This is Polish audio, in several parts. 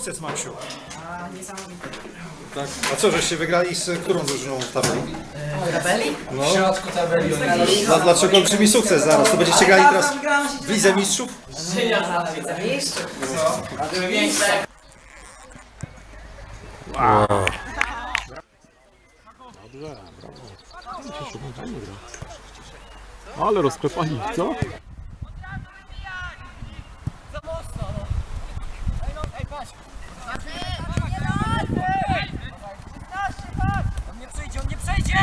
sukces, Maksiu. A, niesamowite. Tak. A co, żeście wygrali z którą drużyną w tabeli? Tabeli? No. W środku tabeli Dla, dlaczego olbrzymi sukces zaraz? To będziecie grali teraz w Lidze Mistrzów? A, wicemistrzów. A ty większe. Ale rozklepali, co? On nie przejdzie, on nie przejdzie!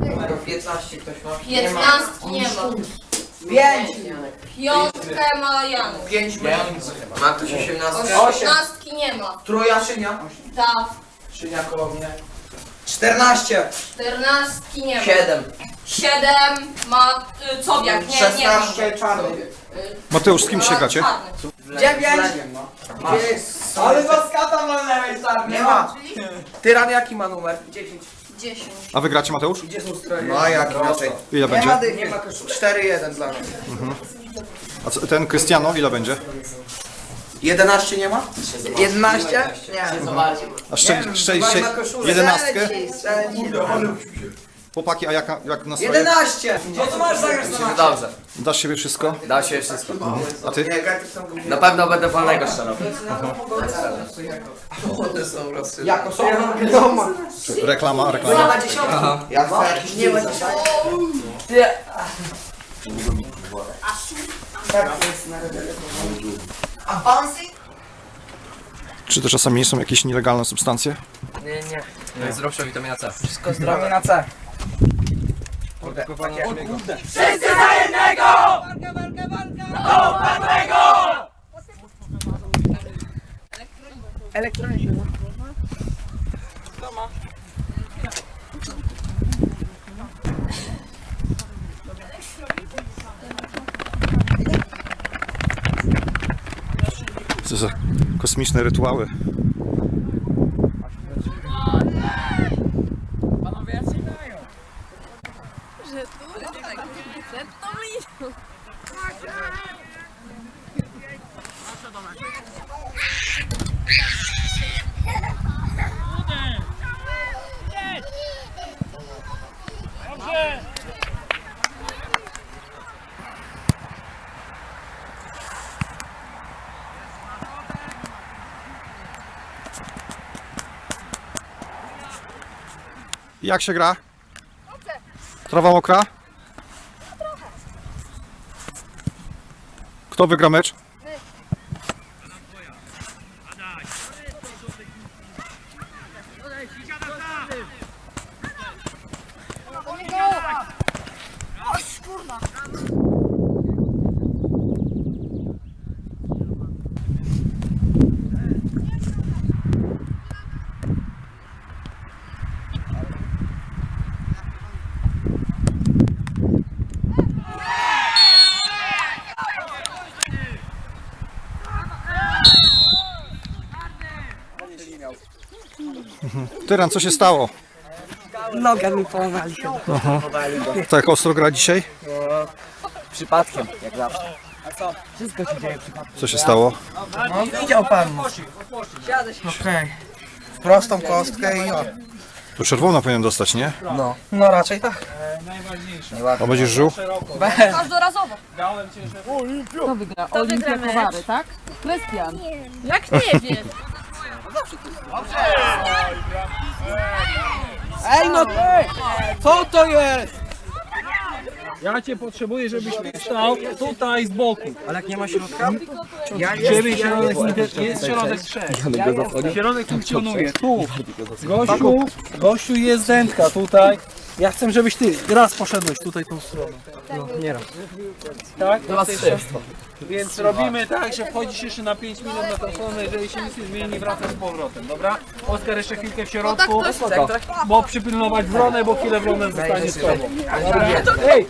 Numer 15 ktoś ma? Piętnastki nie ma. Pięć! Piątkę ma Janusz. Pięć ma Ma ktoś 18? Osiemnastki nie ma. Trója Szynia? Ta. Szynia koło mnie. 14! Czternastki nie ma. 7 Siedem ma y, Cobiak. Nie, nie ma. 16 czarny. Mateusz, z kim się gracie? Czarny. 9 Ale was kata na lewej czarny. Nie ma. Tyran jaki ma numer? 10. Dziesięć. A wy gracie, Mateusz? Gdzie są stroje? No a jak inaczej? Ile Nie ma, będzie? dy- nie ma koszulki. 4-1 dla nas. A co, ten Cristiano ile będzie? 11 nie ma? 11? Nie. A szczęście, szczęście, jedenastkę? Chłopaki, a jaka, jak nastroje? 11! Co tu masz zagrać na Dobrze, Dasz siebie wszystko? da się wszystko. A ty? Na pewno będę wolnego strzelał. Jako są? Doma. Reklama, reklama. Ja chcę jakiś nie ma. Czy to czasami nie są jakieś nielegalne substancje? Nie, nie. To jest zdrowsza witamina C. Wszystko zdrowie na C. Kurde, takie. Wszyscy za jednego! Walka, walka, walka! Do upadłego! Elektroniczny. Co za kosmiczne rytuały. Jak się gra? Trawa mokra? Kto wygra mecz? Tyran, co się stało? Noga mi połamali. Tak ostro gra dzisiaj? Przypadkiem, jak zawsze. Wszystko się dzieje przypadkiem. Co się stało? No widział pan. Okej. Prostą kostkę i o. To czerwono powinien dostać, nie? No. No raczej tak. A będziesz żył? Każdorazowo. Kto wygra? Olimpia Kowary, tak? Krystian. Jak nie wiesz? Ej no! Co to jest? Ja cię potrzebuję, żebyś stał tutaj z boku. Ale jak nie ma środka? Ja Ciebie środek nie- jest środek trzech. Środek funkcjonuje. Tu. Gościu, gościu jest dętka tutaj. Ja chcę, żebyś ty raz poszedłeś tutaj tą stroną. No, nie raz. Tak? Więc robimy tak, że wchodzisz jeszcze na 5 minut na tą stronę, jeżeli się nic nie zmieni, wracasz z powrotem, dobra? Oskar jeszcze chwilkę w środku, bo przypilnować wronę, bo chwilę wronę zostanie z tobą. Dobra? Ej!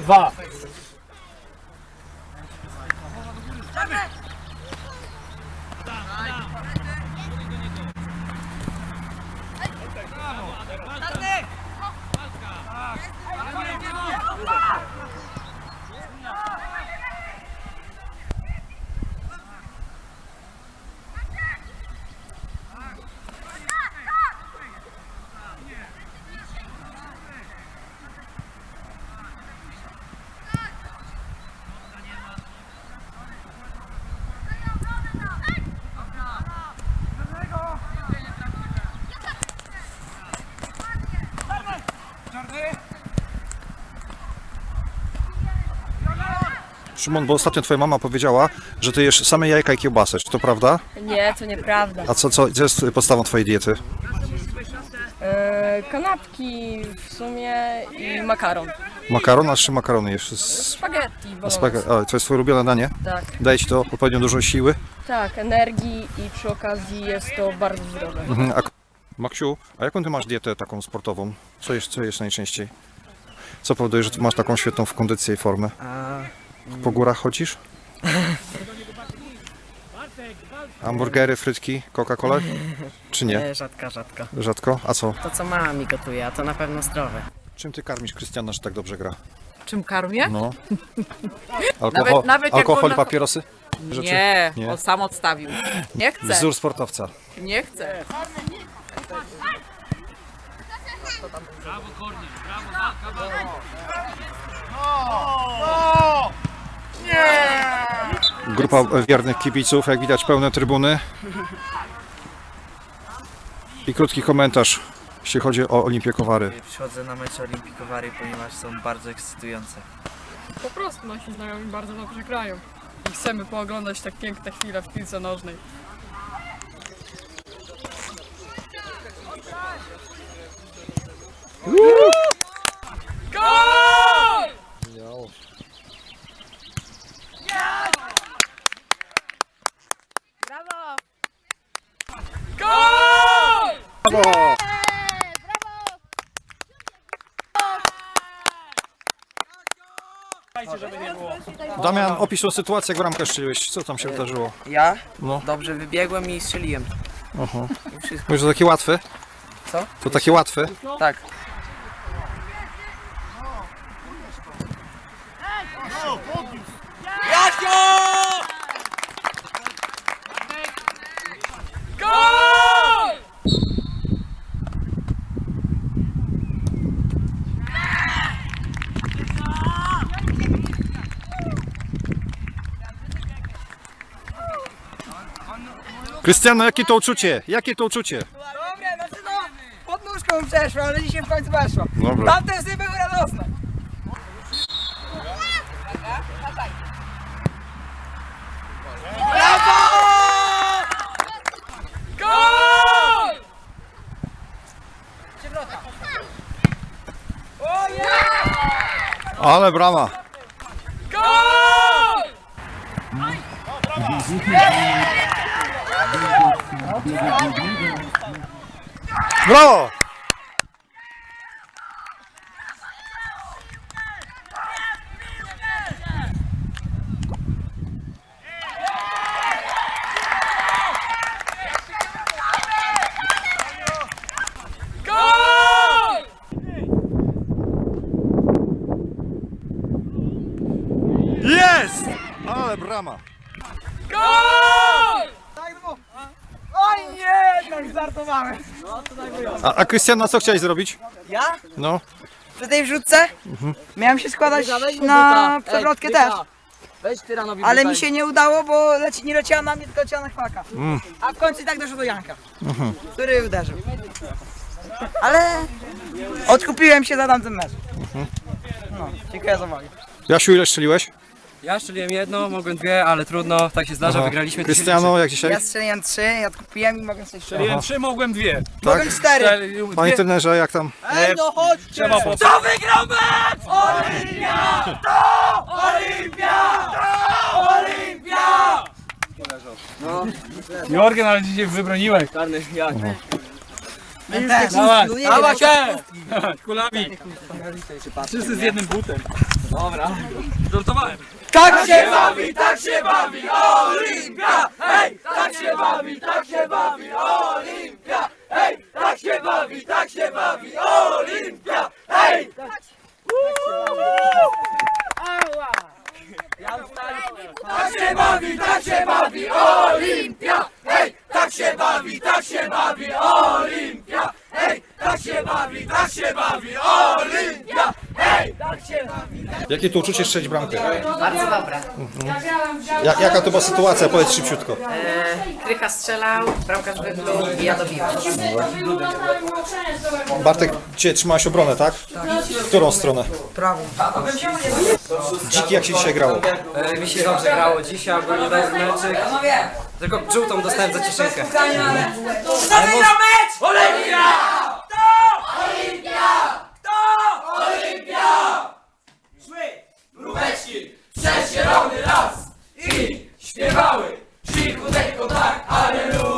Dwa. Szymon, bo ostatnio twoja mama powiedziała, że ty jesz same jajka i kiełbasę. Czy to prawda? Nie, to nieprawda. A co, co, co jest podstawą twojej diety? E, kanapki w sumie i makaron. Makaron, a czy makarony jesz? Z... Spaghetti, a bolognese. spag- a, to jest twoje ulubione danie? Tak, Daje ci to odpowiednio dużo siły? tak, energii i przy okazji jest to bardzo zdrowe. Mhm. A... Maksiu, a jaką ty masz dietę taką sportową? Co jesz, co jesz najczęściej? Co powoduje, że ty masz taką świetną w kondycję i formę? Po górach chodzisz? Hamburgery, frytki, Coca-Cola? Czy nie? Nie, rzadka, rzadka. Rzadko? A co? To co mama mi gotuje, a to na pewno zdrowe. Czym ty karmisz Krystiana, że tak dobrze gra? Czym karmię? No. Alkohol, nawet jak alkohol papierosy? Rzeczy? Nie, Nie. on sam odstawił. Nie chcę, Wzór sportowca. nie chcę. Grupa wiernych kibiców, jak widać pełne trybuny. I krótki komentarz, jeśli chodzi o Olimpię Kowary. Przychodzę na mecze Olimpikowary, ponieważ są bardzo ekscytujące. Po prostu nasi znajomi bardzo dobrze grają. I chcemy pooglądać tak piękne chwile w piłce nożnej. Damian, opisz tą sytuację, jak bramkę strzeliłeś. Co tam się wydarzyło? Ja? No. Dobrze wybiegłem i strzeliłem. Aha. I wszystko. Mówisz, to takie łatwe? Co? To takie łatwe? Tak. Krystiano, jakie to uczucie? Jakie to uczucie? Dobre, znaczy no, pod nóżką przeszło, ale dzisiaj w końcu weszło. Dobra. Tamte sobie były radosne. Ale brama. Brawo! Jest! Ale brama. Tak żartowałem. A, a Krystiana, co chciałeś zrobić? Ja? No. Przy tej wrzutce miałem się składać na przewrotkę też. Weź tyranowi Ale mi się nie udało, bo leci, nie leciała na mnie, tylko leciała na chwaka. A w końcu i tak doszło do Janka, który uderzył. Ale odkupiłem się za tamten mecz. No, dziękuję za uwagę. Jasiu, ile strzeliłeś? Ja strzeliłem jedno, mogłem dwie, ale trudno, tak się zdarza, Aha. wygraliśmy. to się Krystiano, jak dzisiaj? Ja strzeliłem trzy, ja odkupiłem i mogę sobie strzelić. Strzeliłem trzy, mogłem dwie. Mogłem cztery. Strzelił Panie dwie. trenerze, jak tam? Ej, no chodź! Trzeba po... Jorgen, ale dzisiaj wybroniłeś. Czarny, jak? Też. Dawaj, No nie dawaj wiem, się! Kulami. Wszyscy z jednym butem. Dobra. Żartowałem. Tak się bawi, tak się bawi, Olimpia! Hej, tak się bawi, tak się bawi, Olimpia! Hej, tak się bawi, tak się bawi, Olimpia! Hej! Tak się bawi, tak się bawi, Olimpia! Hej, tak się bawi, tak się bawi, Olimpia! Hej, tak się bawi, tak się bawi, Olimpia! Hej, tak się bawi, tak Jakie to uczucie strzelić bramkę? Bardzo dobre. Jak, jaka to była sytuacja? Powiedz szybciutko. E, Krycha strzelał, bramkarz wypluł i ja dobiłam. Bartek, Cię trzymałeś obronę, tak? W którą stronę? Prawo. Dziki, jak się dzisiaj grało? E, mi się dobrze grało dzisiaj, ogólnie dałem meczyk. Tylko żółtą dostałem za cieszynkę. Kto wygrał mecz? Olimpia! Kto? Olimpia! Kto? Olimpia! Szły mróweczki przez zielony las i śpiewały cichuteko tak Aleluja,